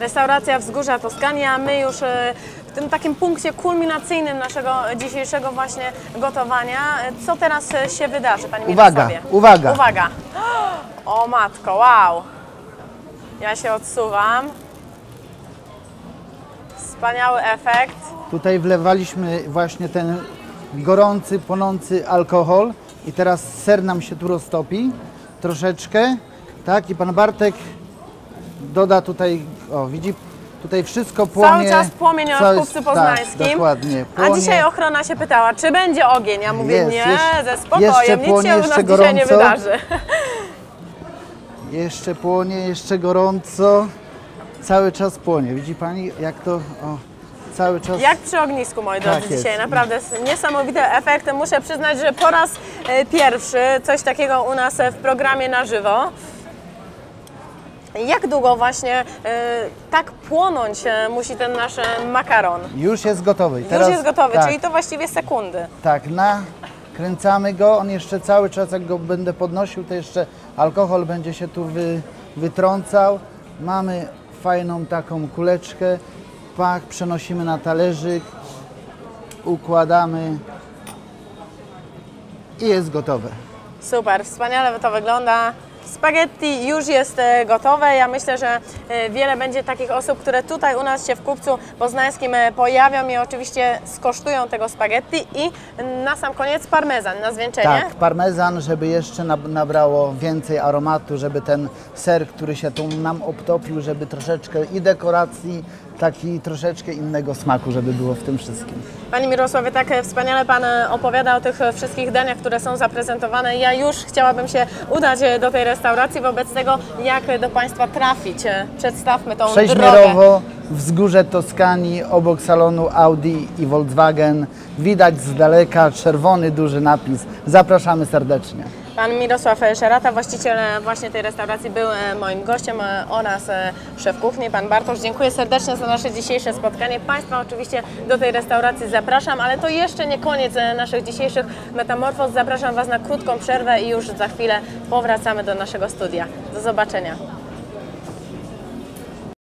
Restauracja Wzgórza Toskania. My już e, w tym takim punkcie kulminacyjnym naszego dzisiejszego właśnie gotowania. E, Co teraz e, się wydarzy, Pani Uwaga, Mirosławie? uwaga. Uwaga. O matko, wow. Ja się odsuwam. Wspaniały efekt. Tutaj wlewaliśmy właśnie ten gorący, płonący alkohol i teraz ser nam się tu roztopi troszeczkę, tak? I pan Bartek doda tutaj, o widzi, tutaj wszystko płonie. Cały czas płomień cały- w kupcu tak, poznańskim. dokładnie. A Płonie. dzisiaj ochrona się pytała, czy będzie ogień. Ja mówię, Jest, nie, jeszcze- ze spokojem, jeszcze nic płonie, się u nas jeszcze dzisiaj nie gorąco. wydarzy. Jeszcze płonie, jeszcze gorąco. Cały czas płonie. Widzi pani, jak to, o, cały czas. Jak przy ognisku, moi Tak drodzy, jest. dzisiaj. Naprawdę niesamowite efekty. Muszę przyznać, że po raz e, pierwszy coś takiego u nas e, w programie na żywo. Jak długo właśnie e, tak płonąć musi ten nasz makaron? Już jest gotowy. Już jest gotowy, tak, czyli to właściwie sekundy. Tak, nakręcamy go, on jeszcze cały czas, jak go będę podnosił, to jeszcze alkohol będzie się tu wy, wytrącał. Mamy fajną taką kuleczkę, pach, przenosimy na talerzyk, układamy i jest gotowe. Super, wspaniale to wygląda. Spaghetti już jest e, gotowe. Ja myślę, że e, wiele będzie takich osób, które tutaj u nas się w kupcu poznańskim e, pojawią i oczywiście skosztują tego spaghetti i na sam koniec parmezan na zwieńczenie. Tak, parmezan, żeby jeszcze nab- nabrało więcej aromatu, żeby ten ser, który się tu nam obtopił, żeby troszeczkę i dekoracji, tak i troszeczkę innego smaku, żeby było w tym wszystkim. Panie Mirosławie, tak wspaniale Pan e, opowiada o tych e, wszystkich daniach, które są zaprezentowane. Ja już chciałabym się udać e, do tej restauracji. Wobec tego, jak do Państwa trafić? Przedstawmy tą drogę. Wzgórze Toskanii, obok salonu Audi i Volkswagen. Widać z daleka czerwony, duży napis. Zapraszamy serdecznie. Pan Mirosław Szerata, właściciel e, właśnie tej restauracji, był e, moim gościem e, oraz e, szef kuchni, pan Bartosz. Dziękuję serdecznie za nasze dzisiejsze spotkanie. Państwa oczywiście do tej restauracji zapraszam, ale to jeszcze nie koniec e, naszych dzisiejszych metamorfoz. Zapraszam Was na krótką przerwę i już za chwilę powracamy do naszego studia. Do zobaczenia.